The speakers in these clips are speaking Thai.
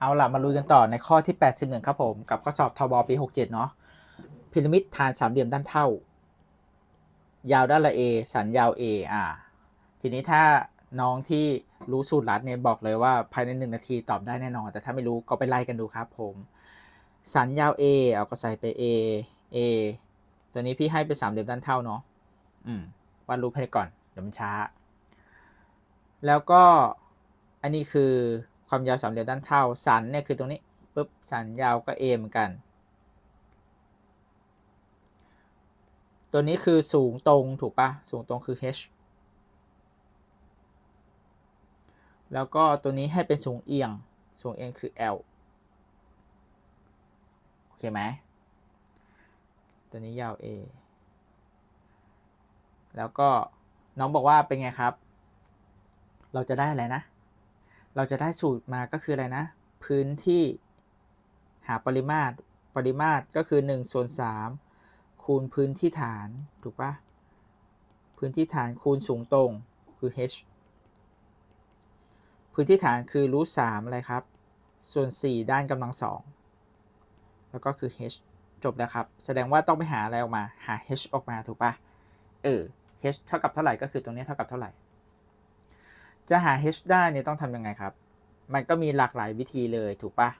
เอาล่ะมาลุยกันต่อในข้อที่ 81 ครับผม กับข้อสอบทบปี 67 เนาะพีระมิดฐานสามเหลี่ยมด้านเท่า ยาวด้านละ A สันยาว A อ่า ทีนี้ถ้าน้องที่รู้สูตรลัดเนี่ยบอกเลยว่าภายใน 1 นาทีตอบได้แน่นอน แต่ถ้าไม่รู้ก็ไปไล่กันดูครับผม สันยาว A เอาก็ใส่ไป A A ตัวนี้พี่ให้เป็นสามเหลี่ยมด้านเท่าเนาะอืมวาดรูปให้ก่อนเดี๋ยวมันช้า แล้วก็อันนี้คือ ความยาวสามเหลี่ยมด้านเท่า สันเนี่ยคือตรงนี้ปุ๊บสันยาวก็ A เหมือนกัน ตัวนี้คือสูงตรงถูกปะสูงตรงคือ h แล้วก็ตัวนี้ให้เป็นสูงเอียง สูงเอียงคือ l โอเคไหมตัวนี้ยาว a แล้วก็น้องบอกว่าเป็นไงครับ เราจะได้อะไรนะ เราจะได้สูตรมาก็คืออะไรนะ พื้นที่หาปริมาตร ปริมาตรก็คือ1ส่วน3คูณพื้นที่ฐานถูกปะพื้นที่ฐานคูณสูงตรงคือ h พื้นที่ฐานคือรูทสามอะไรครับ ส่วน 4 ด้านกำลังสองแล้วก็คือ h จบแล้วครับ แสดงว่าต้องไปหาอะไรออกมา หา h ออกมาถูกปะเออ h เท่ากับเท่าไหร่ก็คือตรงนี้เท่ากับเท่าไหร่ จะหา h ได้เนี่ยต้องทำยังไงครับ มันก็มีหลากหลายวิธีเลยถูกปะ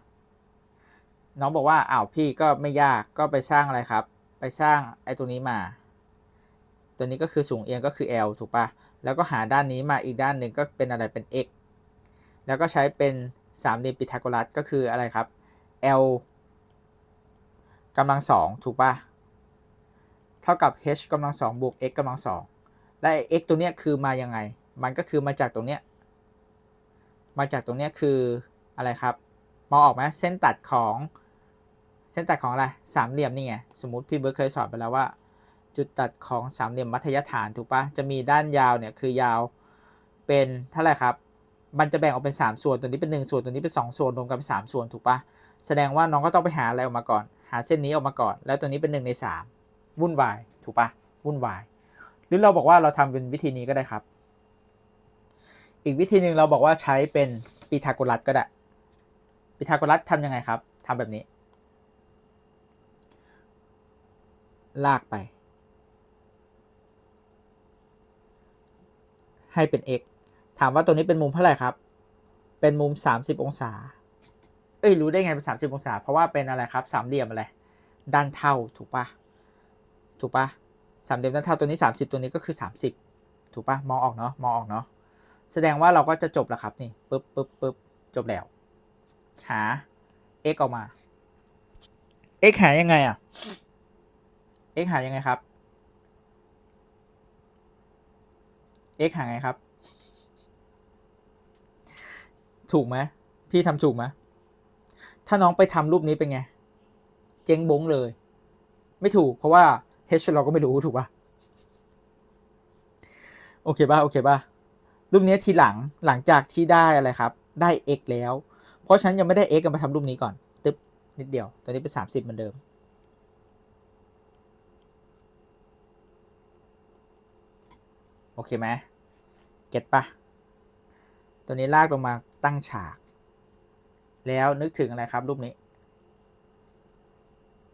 น้องบอกว่าอ้าวพี่ก็ไม่ยากก็ไปสร้างอะไรครับ ไปสร้างไอ้ตัวนี้มา ตัวนี้ก็คือสูงเอียงก็คือ l ถูกปะแล้วก็หาด้านนี้มาอีกด้านหนึ่งก็เป็นอะไรเป็น x แล้วก็ใช้เป็นสามเหลี่ยมพีทาโกรัสก็คืออะไรครับ l กำลังสองถูกปะเท่ากับ h กำลังสองบวก x กำลังสองและ x ตัวเนี้ยคือมายังไง มันก็คือมาจากตรงเนี้ย มาจากตรงเนี้ยคืออะไรครับ มองออกไหมเส้นตัดของเส้นตัดของอะไรสามเหลี่ยมนี่ไง สมมติพี่เบิร์ดเคยสอนไปแล้วว่า จุดตัดของสามเหลี่ยมมัธยฐานถูกปะจะมีด้านยาวเนี่ยคือยาวเป็นเท่าไหร่ครับ มันจะแบ่งออกเป็น 3 ส่วน ตัวนี้เป็น 1 ส่วน ตัวนี้เป็น 2 ส่วน รวมกันเป็น 3 ส่วน ถูกปะแสดงว่าน้องก็ต้องไปหาอะไรออกมาก่อน หาเส้นนี้ออกมาก่อน แล้วตัวนี้เป็น 1 ใน 3 วุ่นวาย ถูกปะวุ่นวาย หรือเราบอกว่าเราทำเป็นวิธีนี้ก็ได้ครับ อีกวิธีหนึ่งเราบอกว่าใช้เป็นปีทาโกรัสก็ได้ปีทาโกรัสทำยังไงครับทำแบบนี้ ลากไป ให้เป็น x ถามว่าตัวนี้เป็นมุมเท่าไหร่ครับ เป็นมุม 30 องศา เอ้ย รู้ได้ไงเป็น30องศา เพราะว่าเป็นอะไรครับ สามเหลี่ยมอะไร ด้านเท่า ถูกปะถูกปะสามเหลี่ยมด้านเท่าตัวนี้ 30 ตัวนี้ก็คือ 30 ถูกปะมองออกเนาะ มองออกเนาะ แสดงว่าเราก็จะจบแล้วครับนี่ปึ๊บปึ๊บปึ๊บจบแล้ว หา x ออกมา x หายังไงอะ x หายังไงครับ x หาไงครับ ถูกไหมพี่ทำถูกไหมถ้าน้องไปทำรูปนี้เป็นไง เจ๊งบงเลย ไม่ถูกเพราะว่า h เราก็ไม่รู้ถูกปะโอเคป่ะโอเคป่ะ รูปนี้ทีหลังหลังจากที่ได้อะไรครับ ได้ x แล้ว เพราะฉะนันยังไม่ได้ x กันมาทำรูปนี้ก่อน ตึ๊บนิดเดียว ตอนนี้เป็น 30เหมือนเดิม โอเคไหมเก็ตปะตัวนี้ลากลงมาตั้งฉาก แล้วนึกถึงอะไรครับ รูปนี้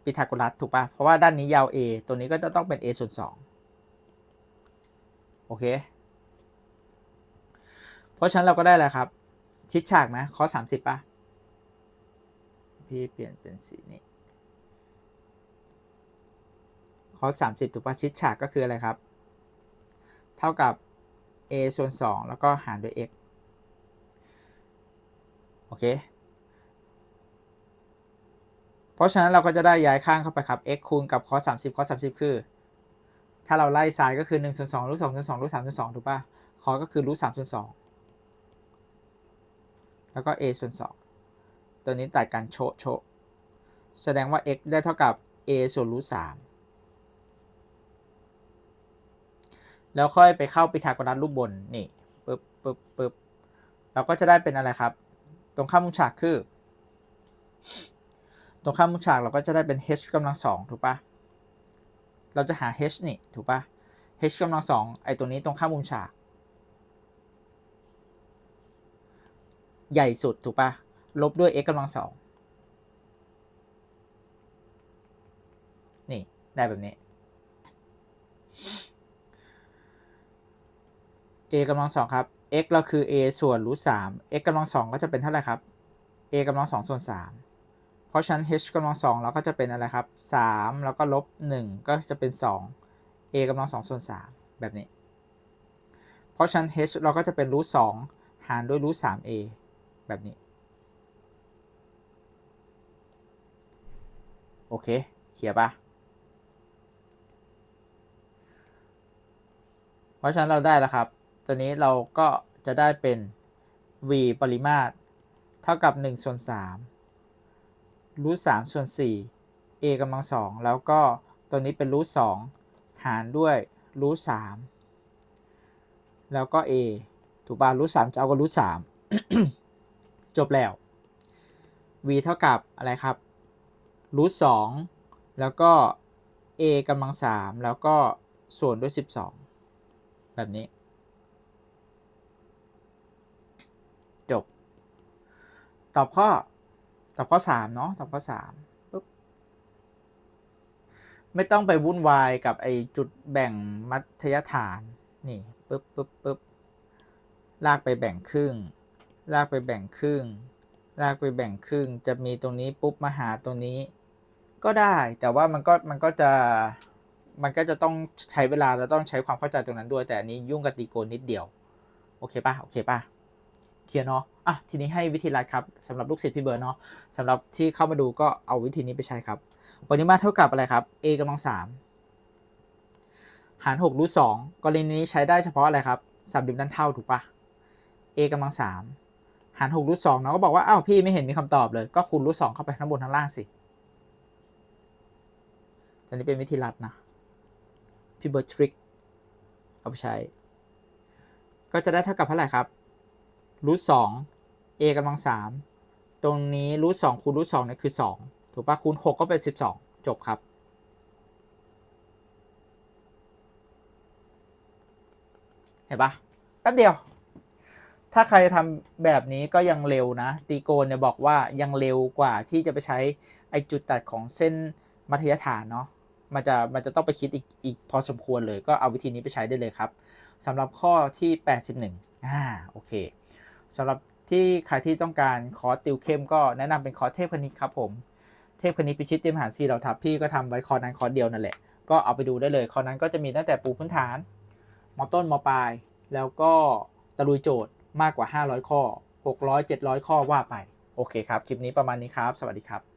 พีทาโกรัสถูกปะเพราะว่าด้านนี้ยาว a ตัวนี้ก็จะต้องเป็น a ส่วน2โอเค เพราะฉะนั้นเราก็ได้แล้วครับ ชิดฉากไหมข้อ30ปะพี่เปลี่ยนเป็นสีนี้ข้อ30ถูกปะชิดฉากก็คืออะไรครับ เท่ากับ a ส่วน 2 แล้วก็หารด้วย x โอเค เพราะฉะนั้นเราก็จะได้ย้ายข้างเข้าไปครับ x คูณกับ cos 30 cos 30 คือ ถ้าเราไล่ซ้ายก็คือ1ส่วน2รูท2ส่วน2รูท3ส่วน2ถูกป่ะ cos ก็คือรูท3ส่วน2 แล้วก็ a ส่วน 2 ตัวนี้ตัดกันโชะโชะแสดงว่า x ได้เท่ากับ a ส่วนรูท3แล้วค่อยไปเข้าพีทาโกรัสรูปบน นี่ปึ๊บปึ๊บปึ๊บเราก็จะได้เป็นอะไรครับ ตรงข้ามมุมฉากคือ ตรงข้ามมุมฉากเราก็จะได้เป็น h กำลังสองถูกปะเราจะหา h นี่ ถูกปะ h กำลังสองไอตัวนี้ตรงข้ามมุมฉาก ใหญ่สุดถูกปะลบด้วย x กำลังสองนี่ ได้แบบนี้ a กำลังสองครับ x เราคือ a ส่วนรูทสาม x กำลังสองก็จะเป็นเท่าไหร่ครับ a กำลังสองส่วนสามเพราะฉะนั้น h กำลังสองเราก็จะเป็นอะไรครับสามแล้วก็ลบหนึ่งก็จะเป็นสอง a กำลังสองส่วนสามแบบนี้ เพราะฉะนั้น h เราก็จะเป็นรูทสองหารด้วยรูทสาม a แบบนี้ โอเคเขียนปะเพราะฉะนั้นเราได้แล้วครับตอนนี้เราก็จะได้เป็น v ปริมาตร เท่ากับ1ส่วน3รูท3ส่วน4 a กำลังสองแล้วก็ตัวนี้เป็นรูท2หารด้วยรูท3แล้วก็ a ถูกป่ะรูท3จะเอากับรูท3 จบแล้ว v เท่ากับอะไรครับรูท2แล้วก็ a กำลัง3แล้วก็ส่วนด้วย 12 แบบนี้ จบ ตอบข้อ ตอบข้อสามเนาะตอบข้อสามปุ๊บไม่ต้องไปวุ่นวายกับไอจุดแบ่งมัธยฐาน นี่ปุ๊บปุ๊บปุ๊บลากไปแบ่งครึ่ง ลากไปแบ่งครึ่ง ลากไปแบ่งครึ่ง จะมีตรงนี้ปุ๊บมาหาตรงนี้ ก็ได้แต่ว่ามันก็มันก็จะมันก็จะต้องใช้เวลาเราต้องใช้ความเข้าใจตรงนั้นด้วย แต่อันนี้ยุ่งกับตีโกนนิดเดียว โอเคปะโอเคปะเคลียร์เนาะอะทีนี้ให้วิธีรัดครับสำหรับลูกศิษย์พี่เบิร์ดเนาะสำหรับที่เข้ามาดูก็เอาวิธีนี้ไปใช้ครับปริมาตรเท่ากับอะไรครับ a กำลังสามหาร6รูทสองกรณีนี้ใช้ได้เฉพาะอะไรครับสามเหลี่ยมด้านเท่าถูกปะ a กำลังสาม หาร6รูทสองเราก็บอกว่าอ้าวพี่ไม่เห็นมีคำตอบเลยก็คูณรูทสองเข้าไปทั้งบนทั้งล่างสิอันนี้เป็นวิธีรัดนะพี่เบิร์ดทริคเอาไปใช้ ก็จะได้เท่ากับเท่าไหร่ครับรูทสอง a กำลังสามตรงนี้รูทสองคูณรูทสองเนี่ยคือสองถูกปะคูณหกก็เป็นสิบสองจบครับเห็นปะแป๊บเดียว ถ้าใครทำแบบนี้ก็ยังเร็วนะ ตีโกนเนี่ยบอกว่ายังเร็วกว่าที่จะไปใช้ไอจุดตัดของเส้นมัธยฐานเนาะมันจะมันจะต้องไปคิดอีกอีกพอสมควรเลย ก็เอาวิธีนี้ไปใช้ได้เลยครับสำหรับข้อที่ 81อ่าโอเคสำหรับที่ใครที่ต้องการคอร์สติวเข้มก็แนะนำเป็นคอร์สเทพคณิตครับผมเทพคณิตพิชิตเตรียมหารสี่เราทับพี่ก็ทำไว้คอร์สนั้นคอร์สเดียวนั่นแหละก็เอาไปดูได้เลยคอร์สนั้นก็จะมีตั้งแต่ปูพื้นฐานมอต้นมอปลาย แล้วก็ตะลุยโจทย์ มากกว่า 500 ข้อ 600 700 ข้อว่าไป โอเคครับ คลิปนี้ประมาณนี้ครับ สวัสดีครับ